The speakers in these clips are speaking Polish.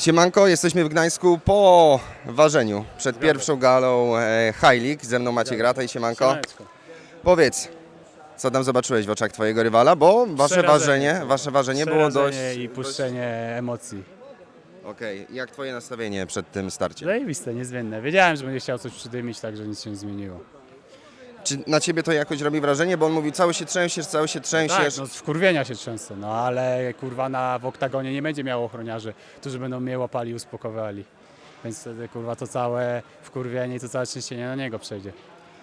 Siemanko, jesteśmy w Gdańsku po ważeniu. Przed pierwszą galą e, League. Ze mną Maciej Grata i Siemanko. Siemaneczko. Powiedz, co tam zobaczyłeś w oczach Twojego rywala, bo wasze Przerażenie. ważenie, wasze ważenie było dość... I puszczenie emocji. Okej, jak Twoje nastawienie przed tym starciem? Zajebiste, niezmienne. Wiedziałem, że będzie chciał coś przydymić, także nic się nie zmieniło. Czy na Ciebie to jakoś robi wrażenie? Bo on mówi, cały się trzęsiesz, cały się Tak, trzęsiesz. no z wkurwienia się trzęsę, no ale kurwa na, w oktagonie nie będzie miało ochroniarzy, którzy będą mnie łapali i uspokowali. Więc wtedy kurwa to całe wkurwienie i to całe trzęsienie na niego przejdzie.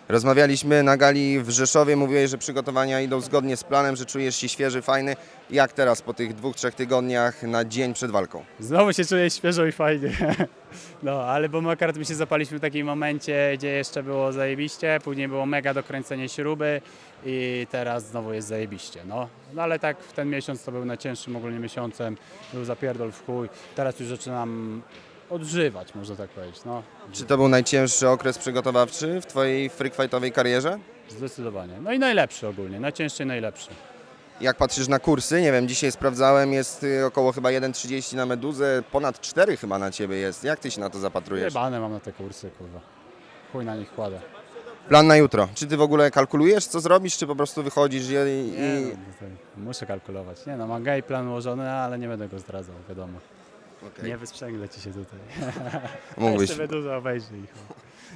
Rozmawialiśmy na gali w Rzeszowie, mówiłeś, że przygotowania idą zgodnie z planem, że czujesz się świeży, fajny. Jak teraz po tych dwóch, trzech tygodniach na dzień przed walką? Znowu się czuję świeżo i fajnie. No, ale bo my akurat my się zapaliśmy w takim momencie, gdzie jeszcze było zajebiście, później było mega dokręcenie śruby i teraz znowu jest zajebiście, no. No ale tak w ten miesiąc to był najcięższym ogólnie miesiącem, był zapierdol w chuj. Teraz już zaczynam odżywać, można tak powiedzieć, no. Czy to był najcięższy okres przygotowawczy w Twojej freakfightowej karierze? Zdecydowanie. No i najlepszy ogólnie, najcięższy i najlepszy. Jak patrzysz na kursy, nie wiem, dzisiaj sprawdzałem, jest y, około chyba 1,30 na meduzę, ponad 4 chyba na Ciebie jest. Jak Ty się na to zapatrujesz? Jebane mam na te kursy, kurwa. Chuj na nich kładę. Plan na jutro. Czy Ty w ogóle kalkulujesz, co zrobisz, czy po prostu wychodzisz i... Nie, no, muszę kalkulować. Nie no, mam gej plan ułożony, ale nie będę go zdradzał, wiadomo. Okej. Nie wysprzęglę ci się tutaj. Mógłbyś. Jeszcze dużo obejrzy ich.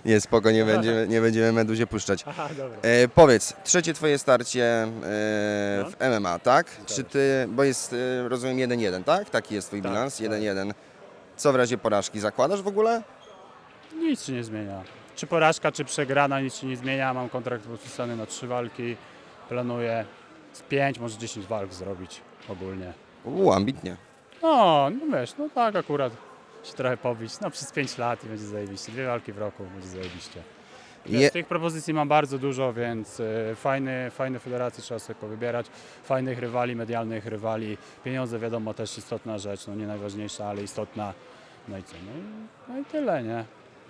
Nie, spoko, nie będziemy, nie będziemy meduzie puszczać. Aha, dobra. E, powiedz, trzecie Twoje starcie e, No. w MMA, tak? Czy Ty, bo jest, e, rozumiem, 1-1, tak? Taki jest Twój Tak, bilans, tak. 1-1. Co w razie porażki? Zakładasz w ogóle? Nic się nie zmienia. Czy porażka, czy przegrana, nic się nie zmienia. Mam kontrakt podpisany na trzy walki. Planuję z pięć, może 10 walk zrobić ogólnie. Uuu, ambitnie. No, no wiesz, no tak akurat się trochę pobić. No przez 5 lat i będzie zajebiście. Dwie walki w roku będzie zajebiście. Wiesz, Je, Tych propozycji mam bardzo dużo, więc y, fajny, fajne federacje trzeba sobie powybierać. Fajnych rywali, medialnych rywali. Pieniądze wiadomo też istotna rzecz, no nie najważniejsza, ale istotna. No i co? No i, no i tyle, nie?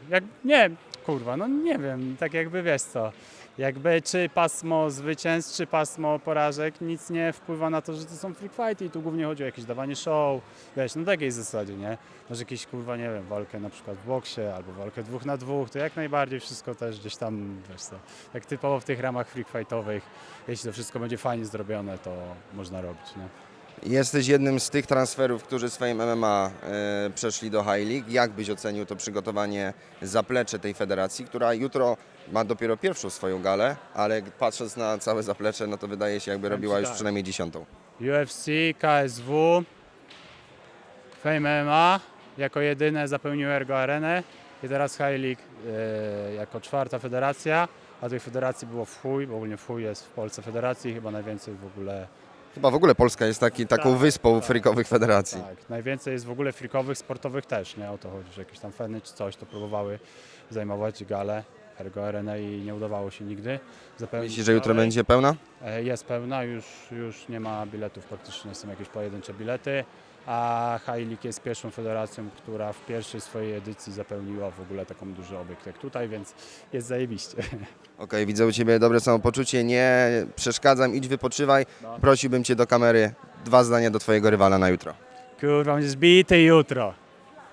Jak, nie, kurwa, no nie wiem, tak jakby wiesz co. Jakby czy pasmo zwycięstw, czy pasmo porażek, nic nie wpływa na to, że to są freak fighty i tu głównie chodzi o jakieś dawanie show, wiesz, no takiej zasadzie, nie? Masz jakieś, kurwa, nie wiem, walkę na przykład w boksie albo walkę dwóch na dwóch, to jak najbardziej wszystko też gdzieś tam, wiesz co, jak typowo w tych ramach freak fightowych, jeśli to wszystko będzie fajnie zrobione, to można robić, nie? Jesteś jednym z tych transferów, którzy swoim MMA e, przeszli do High League. Jak byś ocenił to przygotowanie, zaplecze tej federacji, która jutro ma dopiero pierwszą swoją galę, ale patrząc na całe zaplecze, no to wydaje się jakby robiła już tak. przynajmniej dziesiątą. UFC, KSW, Fame MMA jako jedyne zapełnił Ergo Arenę i teraz High League e, jako czwarta federacja, a tych federacji było w chuj, bo ogólnie w chuj jest w Polsce federacji, chyba najwięcej w ogóle Chyba w ogóle Polska jest taki, taką Tak, wyspą tak, freakowych federacji. Tak, najwięcej jest w ogóle frikowych, sportowych też, nie? O to chodzi, że jakieś tam feny czy coś to próbowały zajmować galę Ergo Arenę i nie udawało się nigdy. zapełnić Myślisz, że jutro będzie pełna? E, Jest pełna, już, już nie ma biletów, praktycznie są jakieś pojedyncze bilety, a High League jest pierwszą federacją, która w pierwszej swojej edycji zapełniła w ogóle taką duży obiekt jak tutaj, więc jest zajebiście. Okej, widzę u Ciebie dobre samopoczucie, nie przeszkadzam, idź wypoczywaj. No. Prosiłbym Cię do kamery dwa zdania do Twojego rywala na jutro. Kurwa, będziesz bity jutro.